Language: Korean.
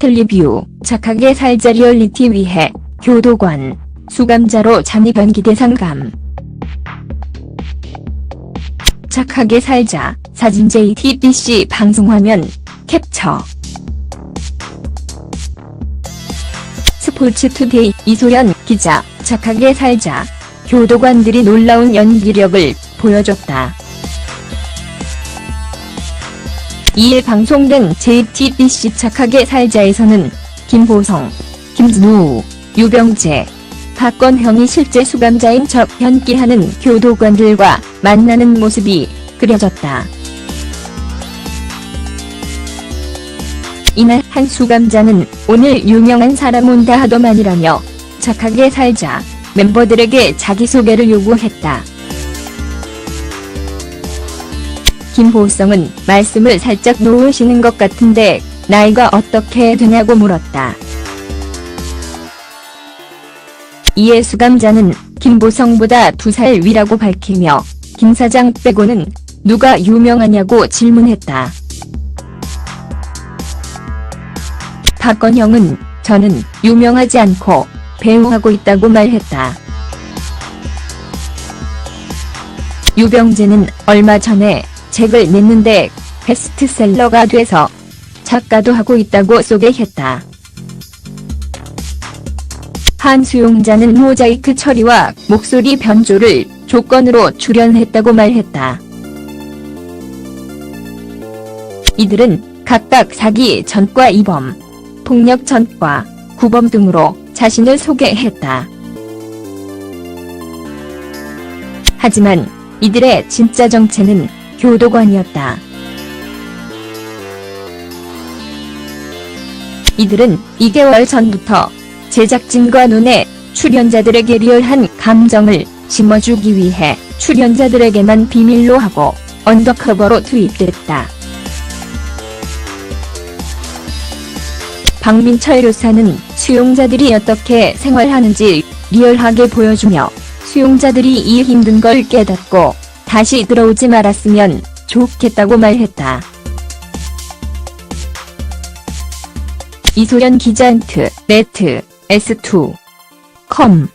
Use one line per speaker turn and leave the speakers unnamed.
텔리뷰, 착하게 살자 리얼리티 위해, 교도관, 수감자로 잠입 연기 대상감. 착하게 살자, 사진 JTBC 방송화면, 캡처. 스포츠투데이 이소연 기자, 착하게 살자. 교도관들이 놀라운 연기력을 보여줬다. 2일 방송된 JTBC 착하게 살자에서는 김보성, 김진우, 유병재, 박건형이 실제 수감자인 척 연기하는 교도관들과 만나는 모습이 그려졌다. 이날 한 수감자는 오늘 유명한 사람 온다 하더만이라며 착하게 살자 멤버들에게 자기소개를 요구했다. 김보성은 말씀을 살짝 놓으시는 것 같은데 나이가 어떻게 되냐고 물었다. 이에 수감자는 김보성보다 두 살 위라고 밝히며 김 사장 빼고는 누가 유명하냐고 질문했다. 박건형은 저는 유명하지 않고 배우하고 있다고 말했다. 유병재는 얼마 전에 책을 냈는데 베스트셀러가 돼서 작가도 하고 있다고 소개했다. 한 수용자는 모자이크 처리와 목소리 변조를 조건으로 출연했다고 말했다. 이들은 각각 사기 전과 2범, 폭력 전과 9범 등으로 자신을 소개했다. 하지만 이들의 진짜 정체는 교도관이었다. 이들은 2개월 전부터 제작진과 눈에 출연자들에게 리얼한 감정을 심어주기 위해 출연자들에게만 비밀로 하고 언더커버로 투입됐다. 박민철 교사는 수용자들이 어떻게 생활하는지 리얼하게 보여주며 수용자들이 이 힘든 걸 깨닫고 다시 들어오지 말았으면 좋겠다고 말했다. 이소연 기자한트 네트 S2 컴